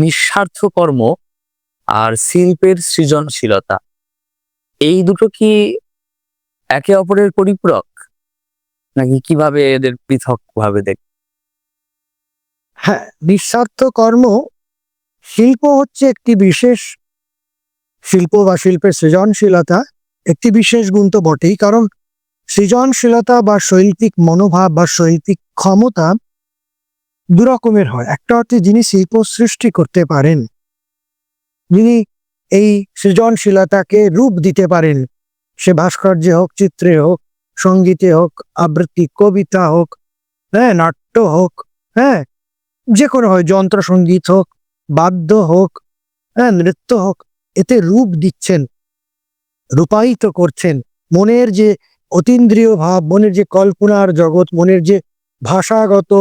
নিঃস্বার্থ কর্ম আর শিল্পের সৃজনশীলতা। এই দুটো কি একে অপরের পরিপূরক? নাকি কীভাবে এদের পৃথক ভাবে দেখ হ্যাঁ নিঃস্বার্থ কর্ম শিল্প হচ্ছে একটি বিশেষ শিল্প বা শিল্পের সৃজনশীলতা, একটি বিশেষ গুণ তো বটেই, কারণ সৃজনশীলতা বা শৈল্পিক মনোভাব বা শৈল্পিক ক্ষমতা দু রকমের হয়। একটা হচ্ছে যিনি শিল্প সৃষ্টি করতে পারেন, যিনি এই সৃজনশীলতাকে রূপ দিতে পারেন। সে ভাস্কর্যে হোক, চিত্রে হোক, সঙ্গীতে হোক, আবৃত্তি, কবিতা হোক হ্যাঁ নাট্য হোক হ্যাঁ যে কোনো হয়, যন্ত্রসঙ্গীত হোক, বাদ্য হোক হ্যাঁ নৃত্য হোক, এতে রূপ দিচ্ছেন, রূপায়িত করছেন। মনের যে অতীন্দ্রিয় ভাব, মনের যে কল্পনার জগৎ, মনের যে ভাষাগত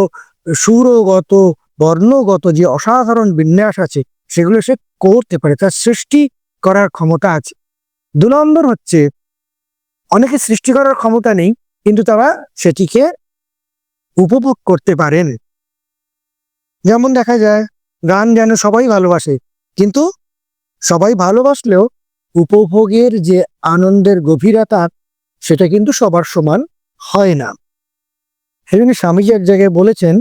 সুরগত, বর্ণগত যে অসাধারণ বিন্যাস আছে, সেগুলো সে করতে পারে, তার সৃষ্টি করার ক্ষমতা আছে। দু নম্বর হচ্ছে, অনেকে সৃষ্টি করার ক্ষমতা নেই, কিন্তু তারা সেটিকে উপভোগ করতে পারেন। যেমন দেখা যায়, গান যেন সবাই ভালোবাসে, কিন্তু সবাই ভালোবাসলেও উপভোগের যে আনন্দের গভীরতা, সেটা কিন্তু সবার সমান হয় না। সেজন্য স্বামীজি এক জায়গায় বলেছেন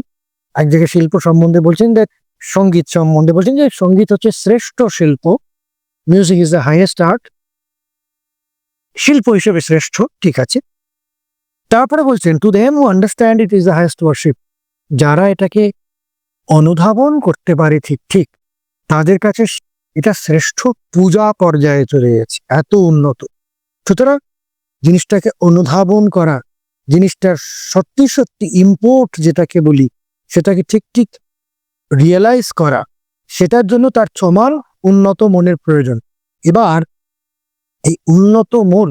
এক জায়গায় শিল্প সম্বন্ধে বলছেন যে সংগীত সম্বন্ধে বলছেন যে সংগীত হচ্ছে শ্রেষ্ঠ শিল্প। Music is the highest art শিল্প হিসেবে শ্রেষ্ঠ, ঠিক আছে। তারপরে বলছেন to them who understand it is the highest worship যারা এটাকে অনুধাবন করতে পারে ঠিক ঠিক, তাদের কাছে এটা শ্রেষ্ঠ পূজা পর্যায়ে চলে গেছে, এত উন্নত। সুতরাং জিনিসটাকে অনুধাবন করা, জিনিসটার সত্যি সত্যি ইম্পোর্ট যেটাকে বলি সেটাকে ঠিক ঠিক রিয়েলাইজ করা, সেটার জন্য তার সমান উন্নত মনের প্রয়োজন। এবার এই উন্নত মন,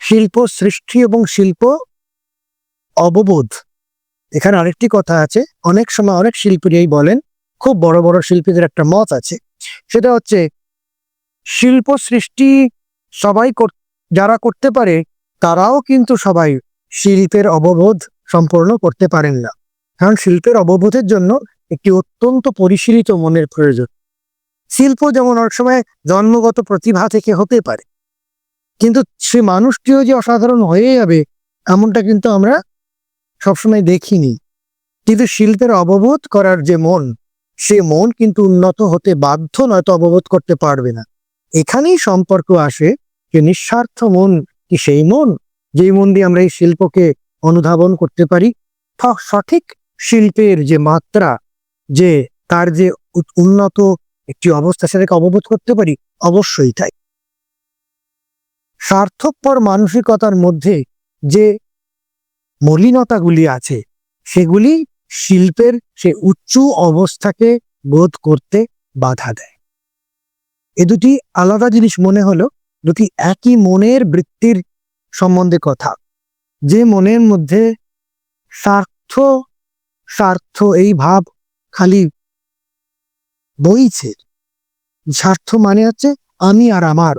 শিল্প সৃষ্টি এবং শিল্প অববোধ, এখানে আরেকটি কথা আছে, অনেক সময় অনেক শিল্পীরাই বলেন, খুব বড় বড় শিল্পীদের একটা মত আছে, সেটা হচ্ছে শিল্প সৃষ্টি সবাই যারা করতে পারে, তারাও কিন্তু সবাই শিল্পের অববোধ সম্পূর্ণ করতে পারেন না। কারণ শিল্পের অববোধের জন্য একটি অত্যন্ত পরিশীলিত মনের প্রয়োজন। শিল্প যেমন অনেক সময় জন্মগত প্রতিভা থেকে হতে পারে, কিন্তু সে মানুষটিও যে অসাধারণ হয়ে যাবে, এমনটা কিন্তু আমরা সবসময় দেখিনি। কিন্তু শিল্পের অববোধ করার যে মন, সে মন কিন্তু উন্নত হতে বাধ্য, নয়তো অববোধ করতে পারবে না। এখানেই সম্পর্ক আসে যে নিঃস্বার্থ মন কি সেই মন? যেই মন দিয়ে আমরা এই শিল্পকে অনুধাবন করতে পারি সঠিক শিল্পের যে মাত্রা, যে তার যে উন্নত একটি অবস্থা সেটাকে অববোধ করতে পারি, অবশ্যই তাই। স্বার্থপর মানসিকতার মধ্যে যে মলিনতাগুলি আছে, সেগুলি শিল্পের সে উচ্চ অবস্থাকে বোধ করতে বাধা দেয়। এ দুটি আলাদা জিনিস মনে হলো, দুটি একই মনের বৃত্তির সম্বন্ধে কথা। যে মনের মধ্যে স্বার্থ স্বার্থ এই ভাব খালি বইছে। স্বার্থ মানে হচ্ছে আমি আর আমার।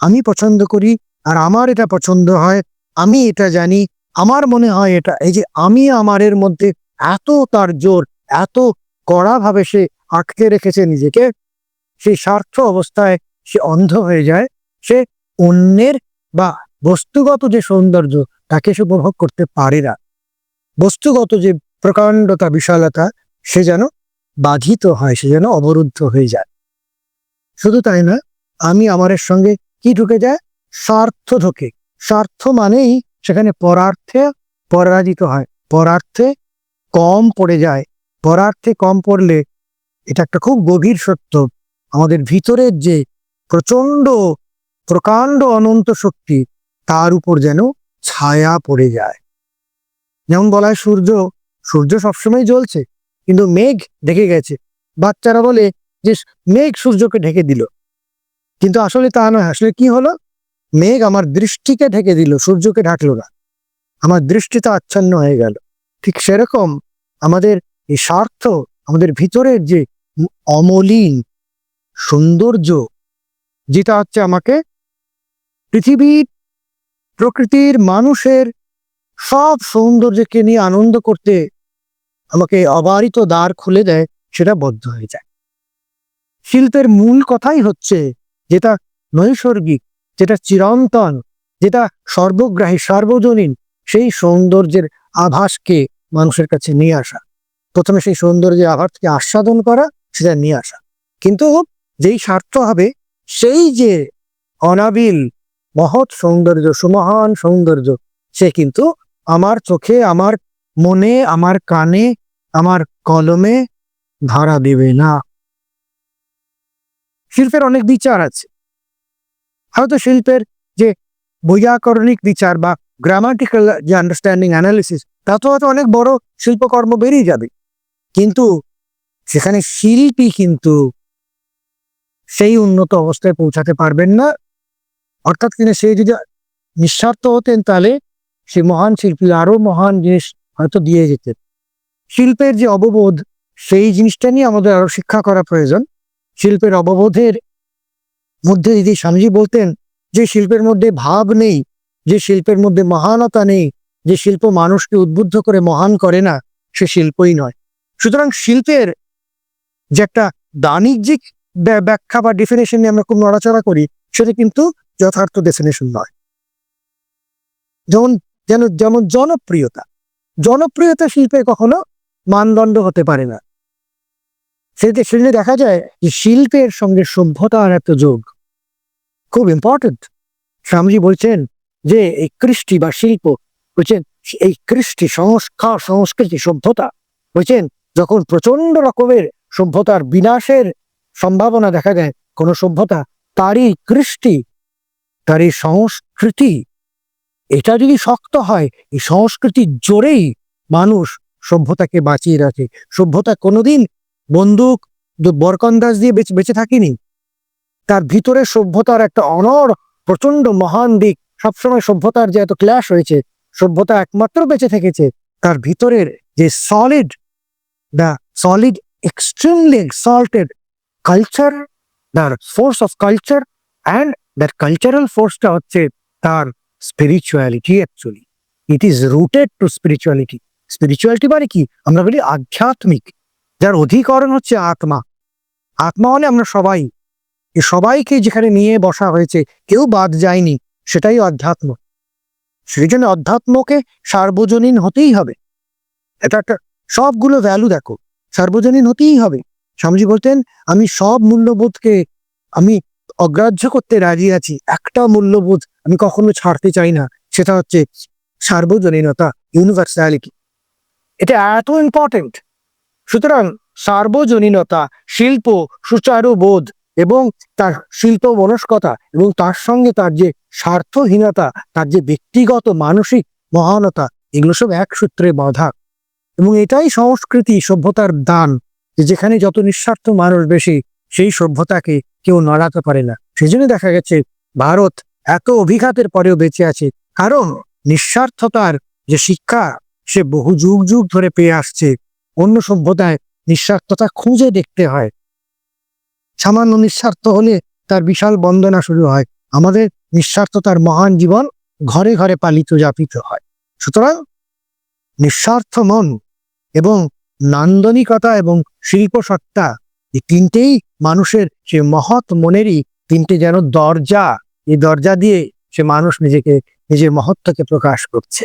আমি পছন্দ করি আর আমার এটা পছন্দ হয়। আমি এটা জানি, আমার মনে হয় এটা। এই যে আমি আমারের মধ্যে এত তার জোর, এত কড়াভাবে সে আটকে রেখেছে নিজেকে সেই স্বার্থ অবস্থায় সে অন্ধ হয়ে যায়। সে অন্যের বা বস্তুগত যে সৌন্দর্য, তাকে সে উপভোগ করতে পারে না। বস্তুগত যে প্রকাণ্ডতা, বিশালতা, সে যেন বাধিত হয়, সে যেন অবরুদ্ধ হয়ে যায়। শুধু তাই না, আমি আমারের সঙ্গে কি ঢুকে যায়? স্বার্থ ঢোকে। স্বার্থ মানেই সেখানে পরার্থে পরাজিত হয়। পরার্থে কম পড়ে যায়। পরার্থে কম পড়লে এটা একটা খুব গভীর সত্য। আমাদের ভিতরের যে প্রচণ্ড প্রকাণ্ড অনন্ত শক্তি, তার উপর যেন ছায়া পড়ে যায়। যেমন বলা সূর্য সূর্য সবসময় জ্বলছে, কিন্তু মেঘ ঢেকে গেছে। বাচ্চারা বলে যে, মেঘ সূর্যকে ঢেকে দিল। কিন্তু আসলে তা নয়। আসলে কি হলো? মেঘ আমার দৃষ্টিকে ঢেকে দিল, সূর্যকে ঢাকলো না। আমার দৃষ্টি দৃষ্টিতে আচ্ছন্ন হয়ে গেল। ঠিক সেরকম আমাদের এই স্বার্থ, আমাদের ভিতরের যে অমলিন সৌন্দর্য, যেটা হচ্ছে আমাকে পৃথিবীর প্রকৃতির মানুষের সব সৌন্দর্যকে নিয়ে আনন্দ করতে আমাকে অবারিত দ্বার খুলে দেয়, সেটা বদ্ধ হয়ে যায়। শিল্পের মূল কথাই হচ্ছে যেটা নৈসর্গিক, যেটা চিরন্তন, যেটা সর্বগ্রাহী, সার্বজনীন, সেই সৌন্দর্যের আভাসকে মানুষের কাছে নিয়ে আসা। প্রথমে সেই সৌন্দর্যের আভাসকে আস্বাদন করা, সেটা নিয়ে আসা। কিন্তু যেই স্বার্থ হবে, সেই যে অনাবিল, মহৎ সৌন্দর্য, সুমহান সৌন্দর্য, সে কিন্তু আমার চোখে, আমার মনে, আমার কানে আমার কলমে ধরা দেবে না। শিল্পের অনেক বিচার আছে। হয়তো শিল্পের যে বৈয়াকরণিক বিচার বা গ্রামাটিক্যাল যে আন্ডারস্ট্যান্ডিং অ্যানালিসিস তা তো হয়তো অনেক বড় শিল্পকর্ম বেরিয়ে যাবে। কিন্তু সেখানে শিল্পী কিন্তু সেই উন্নত অবস্থায় পৌঁছাতে পারবেন না। অর্থাৎ কিনা সে যদি নিঃস্বার্থ হতেন তাহলে সে মহান শিল্পী আরও মহান জিনিস হয়তো দিয়ে যেতেন। শিল্পের যে অববোধ, সেই জিনিসটা নিয়ে আমাদের আরও শিক্ষা করা প্রয়োজন। শিল্পের অববোধের মধ্যে যদি স্বামীজি বলতেন যে শিল্পের মধ্যে ভাব নেই, যে শিল্পের মধ্যে মহানতা নেই, যে শিল্প মানুষকে উদ্বুদ্ধ করে মহান করে না, সে শিল্পই নয়। সুতরাং শিল্পের যে একটা বাণিজ্যিক ব্য- ব্যাখ্যা বা ডেফিনেশন নিয়ে আমরা খুব নড়াচড়া করি, সেটা কিন্তু যথার্থ ডেফিনেশন নয়। যেমন, যেন, যেমন জনপ্রিয়তা। জনপ্রিয়তা শিল্পে কখনো মানদণ্ড হতে পারে না। সেটা সেটা দেখা যায় যে শিল্পের সঙ্গে সভ্যতার একটা যোগ খুব ইম্পর্টেন্ট স্বামীজি বলছেন যে এই কৃষ্টি বা শিল্প বলছেন, এই কৃষ্টি সংস্কার, সংস্কৃতি, সভ্যতা বলছেন, যখন প্রচণ্ড রকমের সভ্যতার বিনাশের সম্ভাবনা দেখা যায় কোন সভ্যতা, তারই কৃষ্টি, তারই সংস্কৃতি, এটা যদি শক্ত হয়, এই সংস্কৃতির জোরেই মানুষ সভ্যতাকে বাঁচিয়ে রাখে। সভ্যতা কোনোদিন বন্দুক বরকন্দাজ দিয়ে বেঁচে বেঁচে থাকেনি। তার ভিতরে সভ্যতার একটা অনর প্রচণ্ড মহান দিক। সবসময় সভ্যতার যে এত ক্ল্যাশ হয়েছে, সভ্যতা একমাত্র বেঁচে থেকেছে। তার ভিতরের যে solid the solid extremely exalted culture the force of culture and that cultural ফোর্সটা হচ্ছে তার spirituality actually it is rooted to spirituality spirituality মানে কি? আমরা বলি আধ্যাত্মিক, যার অধিকরণ হচ্ছে আত্মা। আত্মা মানে আমরা সবাই। সবাইকে যেখানে নিয়ে বসা হয়েছে, কেউ বাদ যায়নি, সেটাই অধ্যাত্ম সেই জন্য অধ্যাত্মকে সার্বজনীন হতেই হবে। এটা একটা সবগুলো ভ্যালু দেখো, সার্বজনীন হতেই হবে। স্বামীজি বলতেন, আমি সব মূল্যবোধকে আমি অগ্রাহ্য করতে রাজি আছি, একটা মূল্যবোধ আমি কখনো ছাড়তে চাই না, সেটা হচ্ছে সার্বজনীনতা ইউনিভার্সালিটি এটা এত ইম্পর্টেন্ট সুতরাং সার্বজনীনতা, শিল্প, সুচারু বোধ এবং তার শিল্প মনস্কতা এবং তার সঙ্গে তার যে স্বার্থহীনতা, তার যে ব্যক্তিগত মানসিক মহানতা, এগুলো সব এক সূত্রে বাঁধা। এবং এটাই সংস্কৃতি, সভ্যতার দান যেখানে যত নিঃস্বার্থ মানুষ বেশি, সেই সভ্যতাকে কেউ নড়াতে পারে না। সেই জন্য দেখা গেছে, ভারত এত অভিঘাতের পরেও বেঁচে আছে। কারণ নিঃস্বার্থতার যে শিক্ষা সে বহু যুগ যুগ ধরে পেয়ে আসছে। অন্য সভ্যতায় নিঃস্বার্থতা খুঁজে দেখতে হয়। সামান্য নিঃস্বার্থ হলে তার বিশাল বন্দনা শুরু হয়। আমাদের নিঃস্বার্থতার মহান জীবন ঘরে ঘরে পালিত যাপিত হয়। সুতরাং নিঃস্বার্থ মন এবং নান্দনিকতা এবং শিল্প সত্তা এই তিনটেই মানুষের সে মহৎ মনেরই তিনটে যেন দরজা। এই দরজা দিয়ে সে মানুষ নিজেকে, নিজের মহত্বকে প্রকাশ করছে।